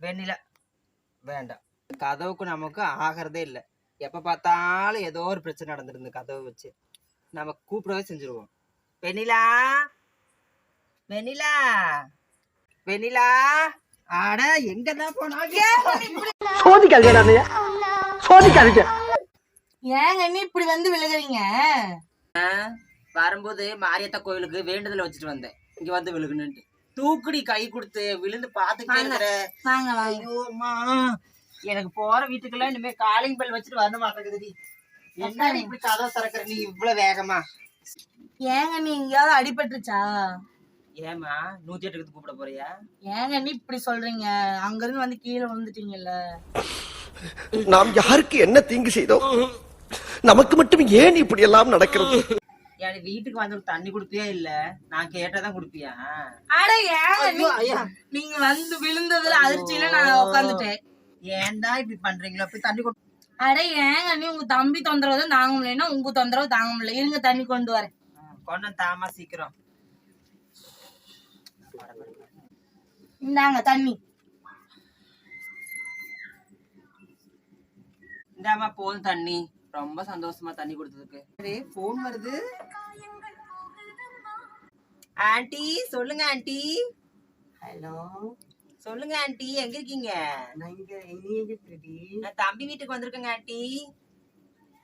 வெண்ணிலா. வேண்டாம். கதவுக்கு நமக்கு ஆகிறதே இல்லை. எப்போ பார்த்தாலும் ஏதோ ஒரு பிரச்சனை நடந்துருந்து கதவை வச்சு நம்ம கூப்பிடவே செஞ்சுருவோம். வெண்ணிலா? வெண்ணிலா? வெண்ணிலா? ஆட எங்க தான் போனாங்க? சோதிக்காதீங்க சோதிக்காதீங்க. ஏங்க நீ இப்படி வந்து விழுகுறீங்க? வரும்போது மாரியத்தா கோயிலுக்கு வேண்டுதல் வச்சுட்டு வந்தேன். இங்க வந்து விழுகுனுட்டு தூக்குடி கை கொடுத்து விழுந்து பாத்துக்கிட்டே இருக்கிற வாங்க வாங்க. ஐயோ அம்மா. எனக்கு போற வீட்டுக்கெல்லாம் இனிமே காலிங் பெல் வச்சுட்டு வர மாட்டேங்குது என்ன நீ இப்படி கதவை திறக்கிற? நீ இவ்வளவு வேகமா. ஏங்க நீ எங்கேயாவது அடிபட்டுருச்சா? ஏமா நூத்தி எட்டுக்கு கூப்பிட போறியா? ஏங்க நீ இப்படி சொல்றீங்க? அங்க இருந்து வந்து கீழே விழுந்துட்டீங்கல்ல. நாம் யாருக்கு என்ன தீங்கு செய்தோம்? நமக்கு மட்டும் ஏன் இப்படி எல்லாம் நடக்கிறது? எனக்கு வீட்டுக்கு வந்து தண்ணி குடுப்பியா இல்ல? நான் கேட்டதான் குடுப்பியா? அட ஏங்க. நீங்க வந்து விழுந்ததுல அதிர்ச்சியில நான் உட்காந்துட்டேன் ஏன்டா இப்படி பண்றீங்களா? போய் தண்ணி குடு. அட ஏங்க நீ உங்க தம்பி தொந்தரவு தான் தாங்க முடியலன்னா உங்க தொந்தரவு தாங்க முடியல. இருங்க தண்ணி கொண்டு வரேன். கொண்டு தாமா சீக்கிரம். இந்தாங்க தண்ணி. இந்தாமா போதும் தண்ணி. ரொம்ப சந்தோஷமா தண்ணி கொடுத்ததுக்கு. போன் வருது. ஆன்ட்டி சொல்லுங்க ஆன்ட்டி ஹலோ. சொல்லுங்க ஆன்ட்டி எங்க இருக்கீங்க? நான் இங்க எங்க நான் தம்பி வீட்டுக்கு வந்திருக்கேங்க ஆன்ட்டி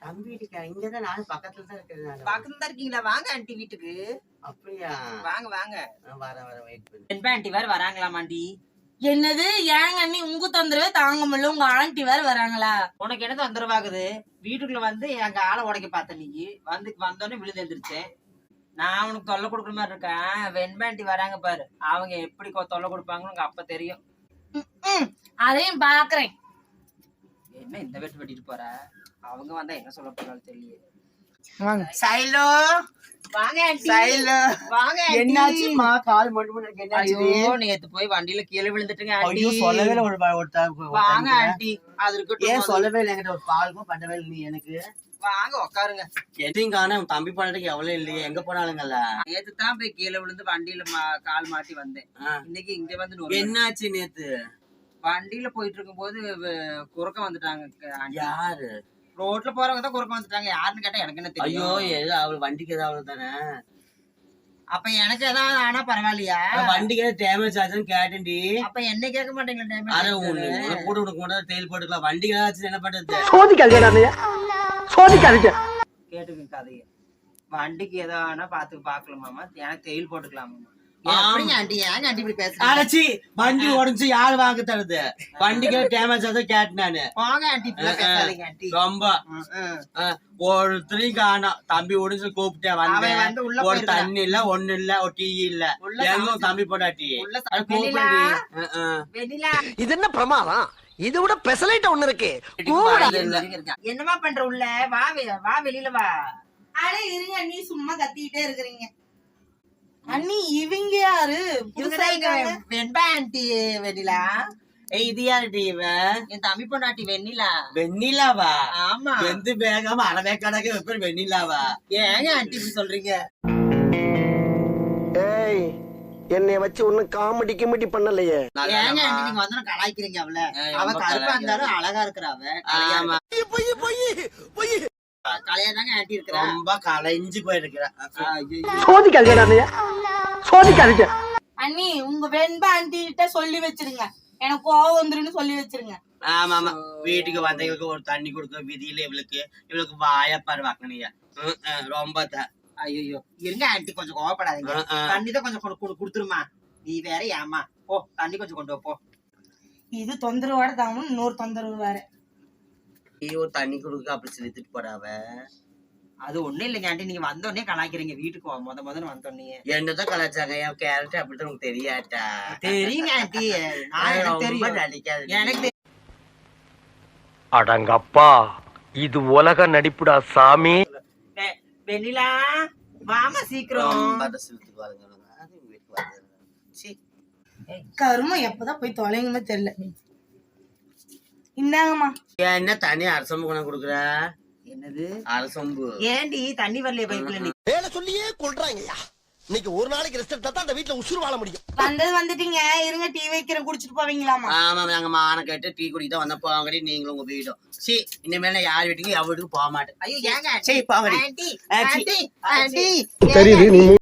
தம்பி வீட்டுக்கா? இங்க தான் நானும் பக்கத்துல தான் இருக்கிறேன் நானு. பக்கத்துல தான் இருக்கீங்களா? வாங்க ஆன்ட்டி வீட்டுக்கு. அப்படியா? வாங்க வாங்க. நான் வரேன் வரேன் வெயிட் பண்ணு. பெண் ஆன்ட்டி வேற வராங்களாம் ஆண்டி. என்னது? ஏங்க நீ உங்க தொந்தரவே தாங்க முடியல. உங்க ஆண்டி வேற வராங்களா? உனக்கு என்ன தொந்தரவாகுது? வீட்டுக்குள்ள வந்து எங்க ஆளை உடைக்க பார்த்த நீ. வந்து வந்தோடனே விழுந்து எழுந்திருச்சேன். நான் அவனுக்கு தொல்லை கொடுக்குற மாதிரி இருக்கேன். வெண்பாண்டி வராங்க பாரு. அவங்க எப்படி தொல்லை கொடுப்பாங்கன்னு உங்க அப்ப தெரியும். அதையும் பாக்குறேன். என்ன இந்த வெட்டு வெட்டிட்டு போற? அவங்க வந்தா என்ன சொல்ல போறாலும் தெரியல சைலோ. வாங்க சைலோ. வாங்க. என்னாச்சுமா கால் மட்டும் ஐயோ நேத்து போய் வண்டியில கீழே விழுந்துட்டுங்க ஐயோ சொல்லவே ஒரு வாங்க. ஆண்டி. அது இருக்கட்டும் ஏன் சொல்லவே இல்லை? ஒரு பாலுக்கும் பண்ணவே இல்லை நீ எனக்கு. வாங்க உட்காருங்க எதையும் காண உன் தம்பி பண்ணதுக்கு எவ்வளவு இல்லையே. எங்க போனாலுங்கல்ல? நேத்து தான் போய் கீழே விழுந்து வண்டியில மா- கால் மாட்டி வந்தேன். இன்னைக்கு இங்க வந்து. என்னாச்சு நேத்து? வண்டியில போயிட்டு இருக்கும்போது வ- குறுக்க வந்துட்டாங்க. யாரு? ரோட்ல போறவங்க தான் குறுக்க வந்துட்டாங்க. யாருன்னு கேட்டா எனக்கு என்ன ஐயோ தெரியும் ஏதோ அவள் வண்டிக்கு ஏதாவது தானே? அப்ப எனக்கு ஏதாவது ஆனா பரவாயில்லையா? வண்டிக்கு ஏதாவது டேமேஜ் ஆச்சுன்னு கேட்டேன்டி. அப்ப என்ன கேட்க மாட்டீங்களா அட damage உன்னை ஆயிடுச்சு? உன்னை கூட உனக்கு மட்டும் தேயில் போட்டுக்கலாம். வண்டிக்கு ஏதாச்சும் என்ன பண்றது? சோதிக்காதீங்க. கதையை. வண்டிக்கு ஏதோ ஆனா பாத்து பாக்கலாமாமா எனக்கு தெயில் போட்டுக்கலாமாமா ஆமா. எப்படிங்க ஆண்டி. ஏங்க ஆண்டி இப்படி பேசுறீங்க? அடைச்சி வண்டி உடஞ்சு யாரு வாங்க தருது? வண்டிக்கு டேமேஜ் ஆச்சும் கேட்டேன் நானு. ரொம்ப. ஒருத்தரையும் காணோம். தம்பி உடஞ்சு கூப்பிட்டேன் அவன் வந்தேன் வந்து உள்ள ஒரு போயிருக்கான். தண்ணி இல்ல ஒண்ணு இல்ல ஒரு டீ இல்ல. சமைச்சு- தம்பி போட்டாட்டி இது என்ன பிரமாதம்? இது விட பெசலைட் ஒண்ணு இருக்கு. என்னமா பண்ற உள்ள? வா வெ- வெளியில வா. அட இருங்க நீ சும்மா கத்திக்கிட்டே இருக்கிறீங்க. அண்ணி இவங்க யாரு. வெண்பா ஆண்டி வெண்ணிலா? ஏய் இது யாருடி இவன் என் தம்பி பொண்டாட்டி வெண்ணிலா? வெண்ணிலாவா? ஆமா. வெந்து வேகாம அறவே கணக்கு வைப்பேன் வெண்ணிலாவா? ஏங்க ஆண்டி சொல்றீங்க? ஏய் என்னைய வச்சு ஒண்ணும் காமெடி கிமெடி பண்ணலையே. ஏங்க ஆண்டி நீங்க வந்து கலாய்க்கிறீங்க அவள. அவ கருப்பா. இருந்தாலும் அழகா இருக்கிற அவ. ஆமா. கலையா தாங்க இருக்கிறா ரொம்ப கலைஞ்சு போயிருக்கிறா சோதிக்காதீங்க சோதிக்காதீங்க. அண்ணி உங்க வெண்பா ஆண்டி கிட்ட சொல்லி வச்சிருங்க. எனக்கு கோவம் வந்துருன்னு சொல்லி வச்சிருங்க. ஆமா ஆமா. வீட்டுக்கு வந்தவங்களுக்கு ஒரு தண்ணி கொடுக்க விதியில இவளுக்கு இவளுக்கு வாய பரவாக்கணியா ரொம்ப ஐயோ இருங்க ஆண்டி கொஞ்சம் கோவப்படாதீங்க. தண்ணி தான் கொஞ்சம் கொடு- கொடு- கொடுத்துருமா? நீ வேற ஏமா போ தண்ணி கொஞ்சம் கொண்டு போ. இது தொந்தரவோட தாங்கணும் இன்னொரு தொந்தரவு வேற. ஒரு தண்ணி கொடுக்க அப்படி செலுத்திட்டு போறாவ அது ஒண்ணும் இல்லைங்க ஆண்டி நீங்க வந்த உடனே கலாய்க்கிறீங்க வீட்டுக்கு வா, முத முதல்ல வந்த உடனே என்னதான் கலாச்சாங்க என் கேரக்டர் அப்படித்தான் உனக்கு தெரியாட்டா? தெரியுங்க ஆண்டி. நான் எனக்கு ரொம்ப தெரியும். நடிக்காது எனக்கு தெரியும். அடங்கப்பா இது உலக நடிப்புடா சாமி. வெண்ணிலா வாமா சீக்கிரம். கருமம் எப்பதான் போய் தொலைங்கன்னு தெரியல. இந்தாங்கம்மா. ஏன் என்ன தண்ணி அரசம்பு கொண்டு கொடுக்குற? என்னது? அரசம்பு. ஏண்டி தண்ணி வரலையே பைப்ல நீ வேலை சொல்லியே கொள்றாங்கய்யா. இன்னைக்கு ஒரு நாளைக்கு ரெஸ்ட் எடுத்தா தான் அந்த வீட்டுல உசுறு வாழ முடியும். வந்தது வந்துட்டீங்க. இருங்க டீ வைக்கிறேன் குடிச்சிட்டு போவீங்களாமா ஆமா நாங்க மான கேட்டு டீ குடிக்க தான் வந்த போங்கடி நீங்களும் உங்க வீடும். சி இனிமேல் நான் யார் வீட்டுக்கும் எவ் வீட்டுக்கும் போக மாட்டேன். ஐயோ ஏங்க சரி போங்கடி தெரியுது நீ